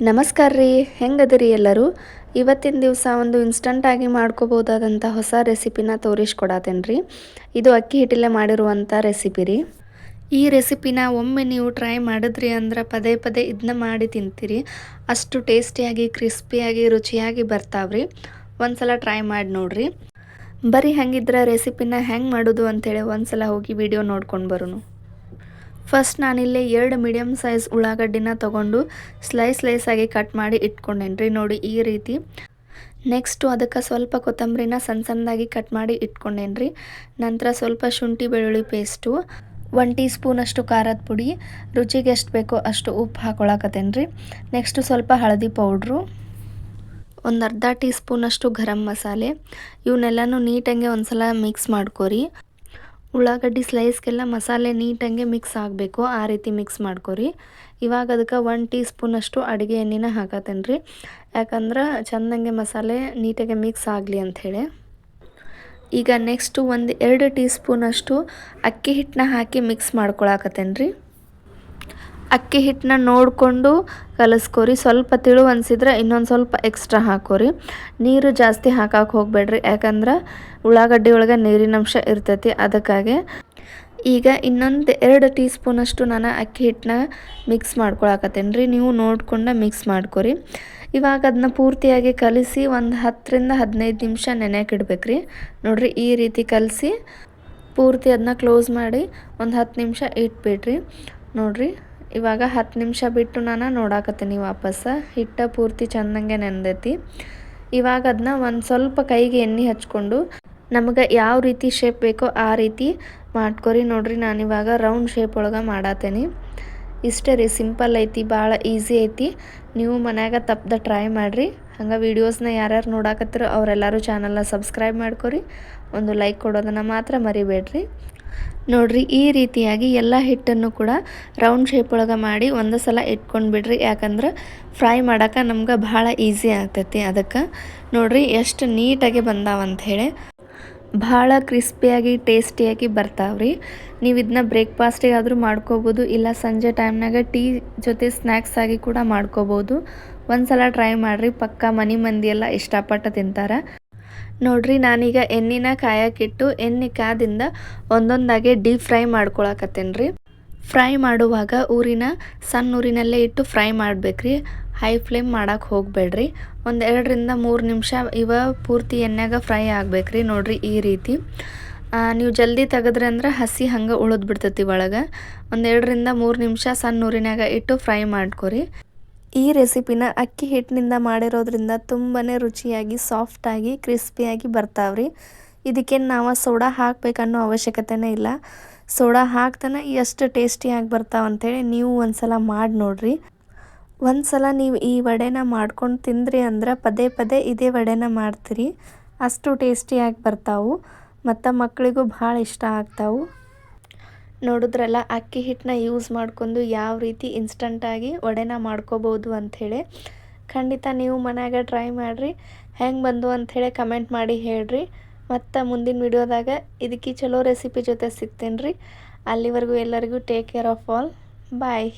ನಮಸ್ಕಾರ ರೀ. ಹೆಂಗದಿರಿ ಎಲ್ಲರೂ? ಇವತ್ತಿನ ದಿವಸ ಒಂದು ಇನ್ಸ್ಟಂಟಾಗಿ ಮಾಡ್ಕೋಬೋದಾದಂಥ ಹೊಸ ರೆಸಿಪಿನ ತೋರಿಸ್ಕೊಡತ್ತೇನೆ ರೀ. ಇದು ಅಕ್ಕಿ ಹಿಟ್ಟಲ್ಲೇ ಮಾಡಿರುವಂಥ ರೆಸಿಪಿ ರೀ. ಈ ರೆಸಿಪಿನ ಒಮ್ಮೆ ನೀವು ಟ್ರೈ ಮಾಡಿದ್ರಿ ಅಂದ್ರೆ ಪದೇ ಪದೇ ಇದನ್ನ ಮಾಡಿ ತಿಂತೀರಿ. ಅಷ್ಟು ಟೇಸ್ಟಿಯಾಗಿ ಕ್ರಿಸ್ಪಿಯಾಗಿ ರುಚಿಯಾಗಿ ಬರ್ತಾವ್ರಿ ಒಂದ್ಸಲ ಟ್ರೈ ಮಾಡಿ ನೋಡ್ರಿ. ಬರೀ ಹಂಗಿದ್ರೆ ರೆಸಿಪಿನ ಹೆಂಗೆ ಮಾಡೋದು ಅಂತೇಳಿ ಒಂದ್ಸಲ ಹೋಗಿ ವಿಡಿಯೋ ನೋಡ್ಕೊಂಡು ಬರೋನು. ಫಸ್ಟ್ ನಾನಿಲ್ಲಿ ಎರಡು ಮೀಡಿಯಮ್ ಸೈಜ್ ಉಳ್ಳಾಗಡ್ಡಿನ ತೊಗೊಂಡು ಸ್ಲೈಸ್ ಸ್ಲೈಸಾಗಿ ಕಟ್ ಮಾಡಿ ಇಟ್ಕೊಂಡೇನಿ ರೀ ನೋಡಿ ಈ ರೀತಿ. ನೆಕ್ಸ್ಟು ಅದಕ್ಕೆ ಸ್ವಲ್ಪ ಕೊತ್ತಂಬರಿನ ಸಣ್ಣ ಸಣ್ಣದಾಗಿ ಕಟ್ ಮಾಡಿ ಇಟ್ಕೊಂಡೇನಿ ರೀ ನಂತರ ಸ್ವಲ್ಪ ಶುಂಠಿ ಬೆಳ್ಳುಳ್ಳಿ ಪೇಸ್ಟು ಒನ್ ಟೀ ಸ್ಪೂನಷ್ಟು ಖಾರದ ಪುಡಿ, ರುಚಿಗೆ ಎಷ್ಟು ಬೇಕೋ ಅಷ್ಟು ಉಪ್ಪು ಹಾಕೊಳಕತ್ತೇನೆ ರೀ ನೆಕ್ಸ್ಟು ಸ್ವಲ್ಪ ಹಳದಿ ಪೌಡ್ರು ಒಂದು ಅರ್ಧ ಟೀ ಸ್ಪೂನಷ್ಟು ಗರಂ ಮಸಾಲೆ ಇವನ್ನೆಲ್ಲನೂ ನೀಟಾಗಿ ಒಂದು ಸಲ ಮಿಕ್ಸ್ ಮಾಡ್ಕೊರಿ. ಉಳ್ಳಾಗಡ್ಡಿ ಸ್ಲೈಸ್ಗೆಲ್ಲ ಮಸಾಲೆ ನೀಟಂಗೆ ಮಿಕ್ಸ್ ಆಗಬೇಕು. ಆ ರೀತಿ ಮಿಕ್ಸ್ ಮಾಡ್ಕೊರಿ. ಇವಾಗ ಅದಕ್ಕೆ ಒನ್ ಟೀ ಸ್ಪೂನಷ್ಟು ಅಡುಗೆ ಎಣ್ಣೆನ ಹಾಕತ್ತೇನೆ ರೀ. ಯಾಕಂದ್ರೆ ಚೆಂದಂಗೆ ಮಸಾಲೆ ನೀಟಾಗೆ ಮಿಕ್ಸ್ ಆಗಲಿ ಅಂಥೇಳಿ ಈಗ ನೆಕ್ಸ್ಟು ಒಂದು ಎರಡು ಟೀ ಸ್ಪೂನಷ್ಟು ಅಕ್ಕಿ ಹಿಟ್ಟನ್ನ ಹಾಕಿ ಮಿಕ್ಸ್ ಮಾಡ್ಕೊಳಕತ್ತೇನೆ ರೀ. ಅಕ್ಕಿ ಹಿಟ್ಟನ್ನ ನೋಡಿಕೊಂಡು ಕಲಿಸ್ಕೊರಿ. ಸ್ವಲ್ಪ ತಿಳು ಅನಿಸಿದ್ರೆ ಇನ್ನೊಂದು ಸ್ವಲ್ಪ ಎಕ್ಸ್ಟ್ರಾ ಹಾಕೋರಿ. ನೀರು ಜಾಸ್ತಿ ಹಾಕಕ್ಕೆ ಹೋಗಬೇಡ್ರಿ. ಯಾಕಂದ್ರೆ ಉಳ್ಳಾಗಡ್ಡಿ ಒಳಗೆ ನೀರಿನಂಶ ಇರ್ತೈತಿ, ಅದಕ್ಕಾಗಿ ಈಗ ಇನ್ನೊಂದು ಎರಡು ಟೀ ಸ್ಪೂನಷ್ಟು ನಾನು ಅಕ್ಕಿ ಹಿಟ್ಟನ್ನ ಮಿಕ್ಸ್ ಮಾಡ್ಕೊಳಕತ್ತೇನೆ ರೀ. ನೀವು ನೋಡಿಕೊಂಡು ಮಿಕ್ಸ್ ಮಾಡ್ಕೊರಿ. ಇವಾಗ ಅದನ್ನ ಪೂರ್ತಿಯಾಗಿ ಕಲಿಸಿ ಒಂದು ಹತ್ತರಿಂದ ಹದಿನೈದು ನಿಮಿಷ ನೆನೆಯಕ್ಕೆ ರೀ ನೋಡಿರಿ ಈ ರೀತಿ ಕಲಸಿ ಪೂರ್ತಿ ಅದನ್ನ ಕ್ಲೋಸ್ ಮಾಡಿ ಒಂದು ಹತ್ತು ನಿಮಿಷ ಇಟ್ಬಿಡ್ರಿ. ನೋಡಿರಿ. ಇವಾಗ ಹತ್ತು ನಿಮಿಷ ಬಿಟ್ಟು ನಾನು ನೋಡಾಕತ್ತೀನಿ ವಾಪಸ್. ಹಿಟ್ಟ ಪೂರ್ತಿ ಚೆಂದಂಗೆ ನೆಂದೈತಿ. ಇವಾಗ ಅದನ್ನ ಒಂದು ಸ್ವಲ್ಪ ಕೈಗೆ ಎಣ್ಣೆ ಹಚ್ಕೊಂಡು ನಮಗೆ ಯಾವ ರೀತಿ ಶೇಪ್ ಬೇಕೋ ಆ ರೀತಿ ಮಾಡ್ಕೊರಿ. ನೋಡ್ರಿ ನಾನಿವಾಗ ರೌಂಡ್ ಶೇಪ್ ಒಳಗೆ ಮಾಡತ್ತೇನೆ ಇಷ್ಟೇ ರೀ ಸಿಂಪಲ್ ಐತಿ ಭಾಳ ಈಸಿ ಐತಿ. ನೀವು ಮನ್ಯಾಗ ತಪ್ಪದ ಟ್ರೈ ಮಾಡಿರಿ. ಹಂಗೆ ವೀಡಿಯೋಸ್ನ ಯಾರ್ಯಾರು ನೋಡಾಕತ್ತಿರೋ ಅವರೆಲ್ಲರೂ ಚಾನಲ್ನ ಸಬ್ಸ್ಕ್ರೈಬ್ ಮಾಡ್ಕೊರಿ. ಒಂದು ಲೈಕ್ ಕೊಡೋದನ್ನು ಮಾತ್ರ ಮರಿಬೇಡ್ರಿ. ನೋಡಿರಿ, ಈ ರೀತಿಯಾಗಿ ಎಲ್ಲ ಹಿಟ್ಟನ್ನು ಕೂಡ ರೌಂಡ್ ಶೇಪ್ ಒಳಗೆ ಮಾಡಿ ಒಂದು ಸಲ ಇಟ್ಕೊಂಡು ಬಿಡ್ರಿ. ಯಾಕಂದ್ರೆ ಫ್ರೈ ಮಾಡೋಕೆ ನಮ್ಗೆ ಭಾಳ ಈಸಿ ಆಗ್ತೈತಿ. ಅದಕ್ಕೆ ನೋಡ್ರಿ, ಎಷ್ಟು ನೀಟಾಗಿ ಬಂದಾವಂತ ಹೇಳಿ. ಭಾಳ ಕ್ರಿಸ್ಪಿಯಾಗಿ, ಟೇಸ್ಟಿಯಾಗಿ ಬರ್ತಾವ್ರಿ. ನೀವು ಇದನ್ನ ಬ್ರೇಕ್ಫಾಸ್ಟಿಗಾದರೂ ಮಾಡ್ಕೋಬೋದು, ಇಲ್ಲ ಸಂಜೆ ಟೈಮ್ನಾಗ ಟೀ ಜೊತೆ ಸ್ನ್ಯಾಕ್ಸ್ ಆಗಿ ಕೂಡ ಮಾಡ್ಕೋಬೋದು. ಒಂದು ಸಲ ಟ್ರೈ ಮಾಡಿರಿ, ಪಕ್ಕ ಮನೆ ಮಂದಿ ಎಲ್ಲ ಇಷ್ಟಪಟ್ಟು ತಿಂತಾರೆ. ನೋಡ್ರಿ, ನಾನೀಗ ಎಣ್ಣಿನ ಕಾಯಕ್ಕಿಟ್ಟು ಎಣ್ಣೆ ಕಾದಿಂದ ಒಂದೊಂದಾಗೆ ಡೀಪ್ ಫ್ರೈ ಮಾಡ್ಕೊಳಕತ್ತೇನೆ ರೀ ಫ್ರೈ ಮಾಡುವಾಗ ಊರಿನ ಸಣ್ಣ ಊರಿನಲ್ಲೇ ಇಟ್ಟು ಫ್ರೈ ಮಾಡಬೇಕ್ರಿ. ಹೈ ಫ್ಲೇಮ್ ಮಾಡೋಕ್ಕೆ ಹೋಗಬೇಡ್ರಿ. ಒಂದು ಎರಡರಿಂದ ಮೂರು ನಿಮಿಷ ಇವ ಪೂರ್ತಿ ಎಣ್ಣೆಗ ಫ್ರೈ ಆಗ್ಬೇಕ್ರಿ ನೋಡ್ರಿ ಈ ರೀತಿ. ನೀವು ಜಲ್ದಿ ತೆಗೆದ್ರೆ ಅಂದ್ರೆ ಹಸಿ ಹಂಗೆ ಉಳಿದು ಬಿಡ್ತೈತಿ ಒಳಗೆ. ಒಂದು ಎರಡರಿಂದ ಮೂರು ನಿಮಿಷ ಸಣ್ಣ ಊರಿನಾಗ ಇಟ್ಟು ಫ್ರೈ ಮಾಡ್ಕೊರಿ. ಈ ರೆಸಿಪಿನ ಅಕ್ಕಿ ಹಿಟ್ಟಿನಿಂದ ಮಾಡಿರೋದ್ರಿಂದ ತುಂಬಾ ರುಚಿಯಾಗಿ, ಸಾಫ್ಟಾಗಿ, ಕ್ರಿಸ್ಪಿಯಾಗಿ ಬರ್ತಾವ್ರಿ. ಇದಕ್ಕೆ ನಾವು ಸೋಡಾ ಹಾಕಬೇಕನ್ನೋ ಅವಶ್ಯಕತೆನೇ ಇಲ್ಲ. ಸೋಡಾ ಹಾಕ್ತಾನೆ ಎಷ್ಟು ಟೇಸ್ಟಿಯಾಗಿ ಬರ್ತಾವ ಅಂಥೇಳಿ ನೀವು ಒಂದು ಸಲ ಮಾಡಿ ನೋಡ್ರಿ. ಒಂದು ಸಲ ನೀವು ಈ ವಡೆನ ಮಾಡ್ಕೊಂಡು ತಿಂದ್ರಿ ಅಂದ್ರೆ ಪದೇ ಪದೇ ಇದೇ ವಡೆನ ಮಾಡ್ತೀರಿ. ಅಷ್ಟು ಟೇಸ್ಟಿಯಾಗಿ ಬರ್ತಾವು. ಮತ್ತು ಮಕ್ಕಳಿಗೂ ಭಾಳ ಇಷ್ಟ ಆಗ್ತಾವು. ನೋಡಿದ್ರಲ್ಲ, ಅಕ್ಕಿ ಹಿಟ್ಟನ್ನ ಯೂಸ್ ಮಾಡ್ಕೊಂಡು ಯಾವ ರೀತಿ ಇನ್ಸ್ಟಂಟಾಗಿ ವಡೆನ ಮಾಡ್ಕೋಬೋದು ಅಂಥೇಳಿ. ಖಂಡಿತ ನೀವು ಮನ್ಯಾಗ ಟ್ರೈ ಮಾಡಿರಿ. ಹೆಂಗೆ ಬಂದು ಅಂಥೇಳಿ ಕಮೆಂಟ್ ಮಾಡಿ ಹೇಳ್ರಿ. ಮತ್ತು ಮುಂದಿನ ವಿಡಿಯೋದಾಗ ಇದಕ್ಕೆ ಚಲೋ ರೆಸಿಪಿ ಜೊತೆ ಸಿಗ್ತೀನಿ ರೀ ಅಲ್ಲಿವರೆಗೂ ಎಲ್ಲರಿಗೂ take care of all bye